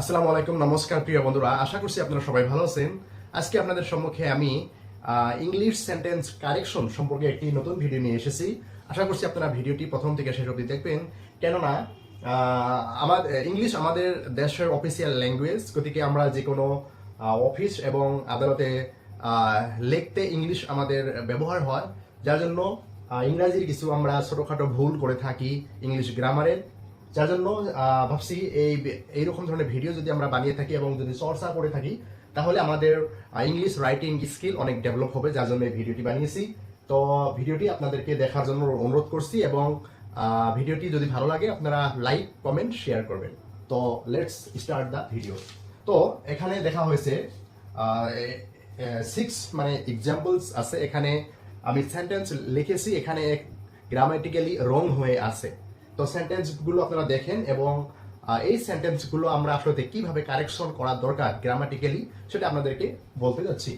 আসসালামু আলাইকুম, নমস্কার প্রিয় বন্ধুরা। আশা করছি আপনারা সবাই ভালো আছেন। আজকে আপনাদের সম্মুখে আমি ইংলিশ সেন্টেন্স কারেকশন সম্পর্কে একটি নতুন ভিডিও নিয়ে এসেছি। আশা করছি আপনারা ভিডিওটি প্রথম থেকে শেষ অবধি দেখবেন। কেননা আমাদের ইংলিশ আমাদের দেশের অফিসিয়াল ল্যাঙ্গুয়েজ গতিকে আমরা যে কোনো অফিস এবং আদালতে লিখতে ইংলিশ আমাদের ব্যবহার হয়। যার জন্য ইংরাজির কিছু আমরা ছোটোখাটো ভুল করে থাকি ইংলিশ গ্রামারের যার জন্য ভাবছি এই এইরকম ধরনের ভিডিও যদি আমরা বানিয়ে থাকি এবং যদি চর্চা করে থাকি, তাহলে আমাদের ইংলিশ রাইটিং স্কিল অনেক ডেভেলপ হবে, যার জন্য এই ভিডিওটি বানিয়েছি। তো ভিডিওটি আপনাদেরকে দেখার জন্য অনুরোধ করছি এবং ভিডিওটি যদি ভালো লাগে, আপনারা লাইক কমেন্ট শেয়ার করবেন। তো লেটস স্টার্ট দ্য ভিডিও তো এখানে দেখা হয়েছে সিক্স মানে এক্সাম্পলস আছে। এখানে আমি সেন্টেন্স লিখেছি, এখানে গ্রামাটিক্যালি রং হয়ে আছে। তো সেন্টেন্সগুলো আপনারা দেখেন এবং এই সেন্টেন্সগুলো আমরা আসলে কীভাবে কারেকশন করা দরকার গ্রামাটিক্যালি সেটা আপনাদেরকে বলতে যাচ্ছি।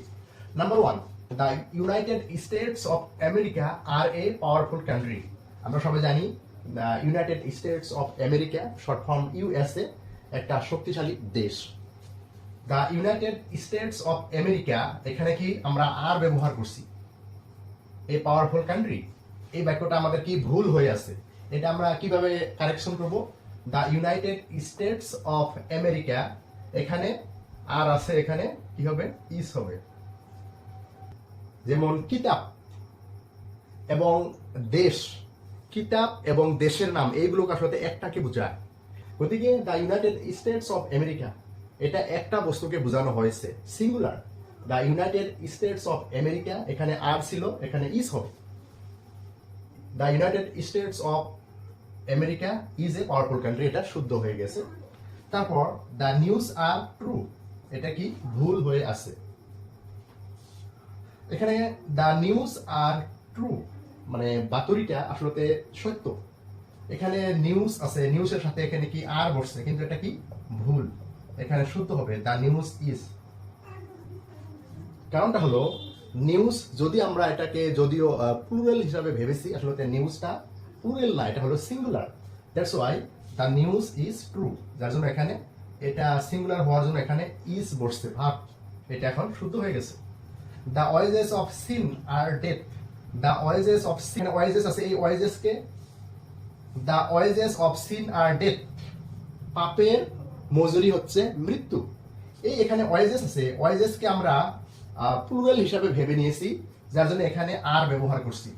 Number one the United States of America are a powerful country আমরা সবাই জানি United States of America short form USA একটা শক্তিশালী দেশ। The United States of America এখানে কি আমরা আর ব্যবহার করছি? এ পাওয়ারফুল কান্ট্রি এই বাক্যটা আমাদের কি ভুল হয়ে আছে? এটা আমরা কীভাবে কারেকশন করব? The United States of America এখানে আর আছে এখানে, কি হবে? ইস হবে। যেমন কিতাব এবং দেশ। কিতাব এবং দেশের নাম এইগুলোকে আসলে একটাকে বোঝায়? গতিকে the United States of America এটা একটা বস্তুকে বোঝানো হয়েছে। Singular the United States of America এখানে আর ছিল, এখানে ইস হবে। The United States of America is a powerful country এটা শুদ্ধ হয়ে গেছে। তারপর দ্য নিউজ আর ট্রু এটা কি? ভুল হয়ে আছে। এখানে দ্য নিউজ আর ট্রু মানে বাতরিটা আসলে সত্য। এখানে নিউজ আছে নিউজের সাথে এখানে কি আর বসছে, কিন্তু এটা কি? ভুল। এখানে শুদ্ধ হবে দ্য নিউজ ইজ কারণটা হলো নিউজ যদি আমরা এটাকে যদিও প্লুরাল হিসাবে ভেবেছি আসলে নিউজটা প্লুরাল না এটা হলো singular that's why the news is true যার জন্য এখানে এটা সিঙ্গুলার হওয়ার জন্য এখানে ইজ বসছে। ভাব, এটা এখন শুদ্ধ হয়ে গেছে। The wages of sin are death the wages of sin wages আছে। এই ওয়াইজেসকে the wages of sin are death পাপের মজুরি হচ্ছে মৃত্যু। এই এখানে ওয়াইজেস আছে। ওয়াইজেসকে আমরা প্লুরাল হিসাবে ভেবে নিয়েছি। যার জন্য এখানে আর ব্যবহার করছি।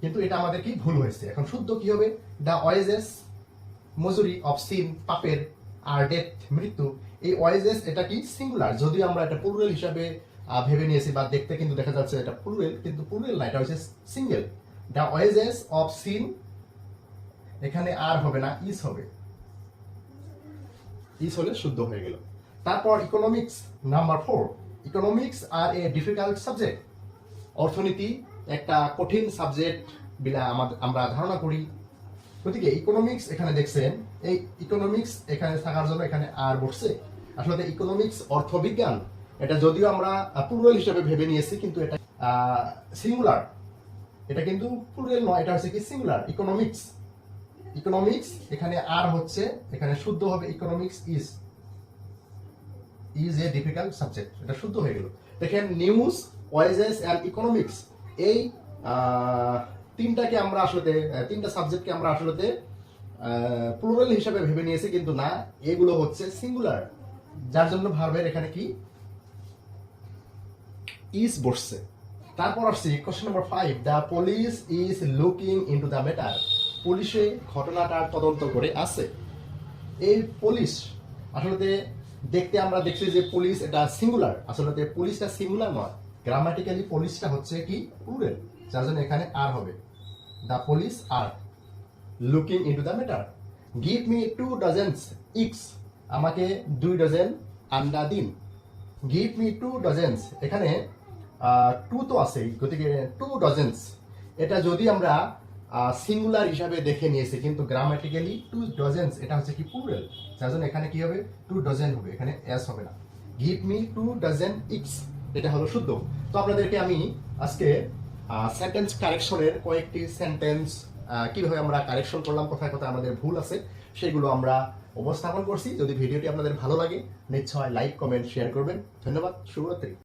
কিন্তু এটা আমাদের কি ভুল হয়েছে। এখন শুদ্ধ কি হবে? দ্য ওয়াইজেস মজুরি অফ সিন পাপের আর ডেথ মৃত্যু। এই ওয়াইজেস এটা কি? সিঙ্গুলার যদিও আমরা এটা প্লুরাল হিসাবে ভেবে নিয়েছি বা দেখতে কিন্তু দেখা যাচ্ছে এটা প্লুরাল কিন্তু প্লুরাল না, এটা হচ্ছে single the wages of sin এখানে আর হবে না ইস হবে। ইস হলে শুদ্ধ হয়ে গেল। তারপর economics number four economics are a difficult subject অর্থনীতি একটা কঠিন সাবজেক্ট বিলা আমাদের আমরা ধারণা করি। গতিকে ইকোনমিক্স এখানে দেখছেন, এই ইকোনমিক্স এখানে থাকার জন্য এখানে আর বসছে। আসলে ইকোনমিক্স অর্থবিজ্ঞান, এটা যদিও আমরা প্লুরাল হিসেবে ভেবে নিয়েছি, কিন্তু এটা সিঙ্গুলার এটা কিন্তু প্লুরাল নয়, এটা হচ্ছে কি সিঙ্গুলার ইকোনমিক্স ইকোনমিক্স এখানে আর হচ্ছে, এখানে শুদ্ধ হবে economics is is a difficult subject এটা শুদ্ধ হয়ে গেল। দেখেন নিউজ ওয়াইজেস অ্যান্ড ইকোনমিক্স এই তিনটাকে আমরা আসলে তিনটা সাবজেক্টকে আমরা আসলে প্লুরাল হিসাবে ভেবে নিয়েছি, কিন্তু না, এগুলো হচ্ছে সিঙ্গুলার যার জন্য ভার্বের এখানে কি? ইজ বসছে। তারপর আসছি question number five the police is looking into the matter পুলিশে ঘটনাটার তদন্ত করে আছে এই পুলিশ আসলে দেখতে আমরা দেখছি যে পুলিশ এটা সিঙ্গুলার আসলে পুলিশটা সিঙ্গুলার নয়। গ্রামাটিক্যালি পুলিশটা হচ্ছে কি? প্লুরাল যার জন্য এখানে আর হবে। The police are looking into the matter give me two dozens eggs আমাকে দুই ডজেন আন্ডা দিন। গিভ মি টু ডজেন্স এখানে টু তো আছেই, গতিকে টু ডজেন্স এটা যদি আমরা সিঙ্গুলার হিসাবে দেখে নিয়েছি, কিন্তু গ্রামাটিক্যালি টু ডজেন্স এটা হচ্ছে কি প্লুরাল যার জন্য এখানে কি হবে? টু ডজেন হবে, এখানে এস হবে না। Give me two dozen eggs এটা হলো শুদ্ধ। তো আপনাদেরকে আমি আজকে সেন্টেন্স কারেকশনের কয়েকটি সেন্টেন্স কীভাবে আমরা কারেকশন করলাম, কোথায় কোথায় আমাদের ভুল আছে, সেগুলো আমরা উপস্থাপন করছি। যদি ভিডিওটি আপনাদের ভালো লাগে, নিশ্চয় লাইক কমেন্ট শেয়ার করবেন। ধন্যবাদ, শুভরাত্রি।